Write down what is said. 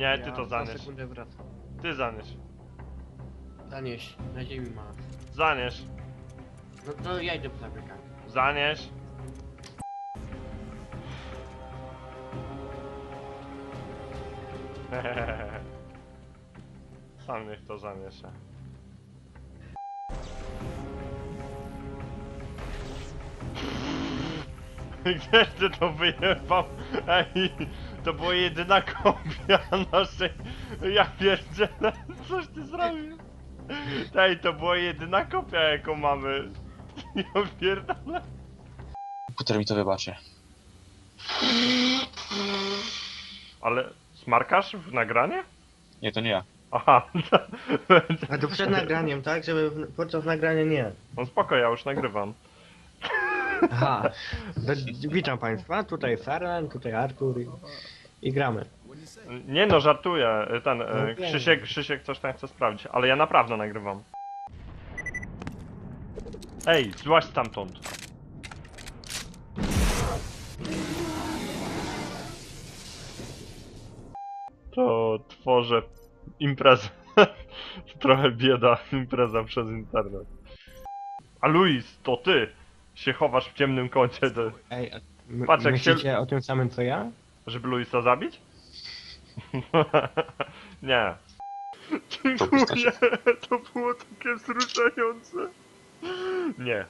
Za zanieś. sekundę wracam. Ty zanieś. Zanieś, na ziemi ma. Zanieś. No to ja idę po zabieganie. Zanieś. Sam niech to zaniesie. Gdzieś ty to wyjebał? Ej, to była jedyna kopia naszej... Ja pierdzielę, coś ty zrobił? Ej, to była jedyna kopia jaką mamy. Ja pierdolę. Komputer mi to wybaczy. Ale smarkasz w nagranie? Nie, to nie ja. Aha, A to przed nagraniem, tak? Żeby w, podczas nagrania nie. no spoko, ja już nagrywam. Aha. Witam Państwa, tutaj Ferran, tutaj Artur i, i gramy. Nie no, żartuję. Ten, No e, wiem. Krzysiek, Krzysiek coś tam chce sprawdzić, ale ja naprawdę nagrywam. Ej, złaź stamtąd. To tworzę imprezę. Trochę bieda, impreza przez internet. A Luis, to ty się chowasz w ciemnym kącie, to, Ej, a my, Patrz, jak się- myślicie o tym samym co ja? żeby Luisa zabić? Nie. To. Dziękuję, to było takie wzruszające. Nie.